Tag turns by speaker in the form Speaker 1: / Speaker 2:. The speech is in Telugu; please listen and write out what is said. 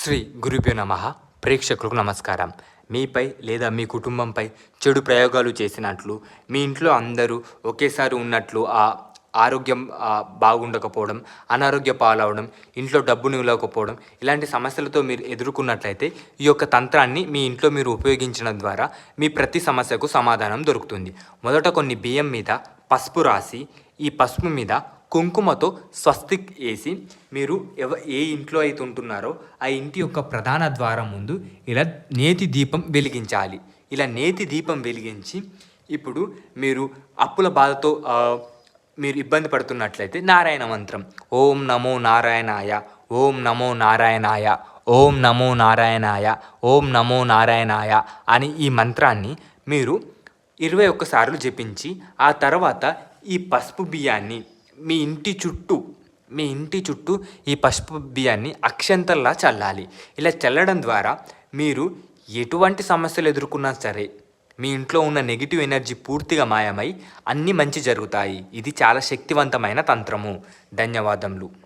Speaker 1: శ్రీ గురుభ్యో నమ. ప్రేక్షకులకు నమస్కారం. మీపై లేదా మీ కుటుంబంపై చెడు ప్రయోగాలు చేసినట్లు మీ ఇంట్లో అందరూ ఒకేసారి ఉన్నట్లు ఆ ఆరోగ్యం బాగుండకపోవడం అనారోగ్య పాలవడం ఇంట్లో డబ్బు నిలవకపోవడం ఇలాంటి సమస్యలతో మీరు ఎదుర్కొన్నట్లయితే ఈ యొక్క తంత్రాన్ని మీ ఇంట్లో మీరు ఉపయోగించడం ద్వారా మీ ప్రతి సమస్యకు సమాధానం దొరుకుతుంది. మొదట కొన్ని బియ్యం మీద పసుపు రాసి ఈ పసుపు మీద కుంకుమతో స్వస్తిక్ వేసి మీరు ఎవ ఏ ఇంట్లో అయితే ఉంటున్నారో ఆ ఇంటి యొక్క ప్రధాన ద్వారం ముందు ఇలా నేతి దీపం వెలిగించాలి. ఇలా నేతి దీపం వెలిగించి ఇప్పుడు మీరు అప్పుల బాధతో మీరు ఇబ్బంది పడుతున్నట్లయితే నారాయణ మంత్రం. ఓం నమో నారాయణాయ ఓం నమో నారాయణాయ ఓం నమో నారాయణాయ ఓం నమో నారాయణాయ అని ఈ మంత్రాన్ని మీరు ఇరవై ఒక్కసార్లు జపించి ఆ తర్వాత ఈ పసుపు బియ్యాన్ని మీ ఇంటి చుట్టూ మీ ఇంటి చుట్టూ ఈ పసుపు బియ్యాన్ని అక్షంతల్లా చల్లాలి. ఇలా చల్లడం ద్వారా మీరు ఎటువంటి సమస్యలు ఎదుర్కొన్నా సరే మీ ఇంట్లో ఉన్న నెగిటివ్ ఎనర్జీ పూర్తిగా మాయమై అన్నీ మంచి జరుగుతాయి. ఇది చాలా శక్తివంతమైన తంత్రము. ధన్యవాదములు.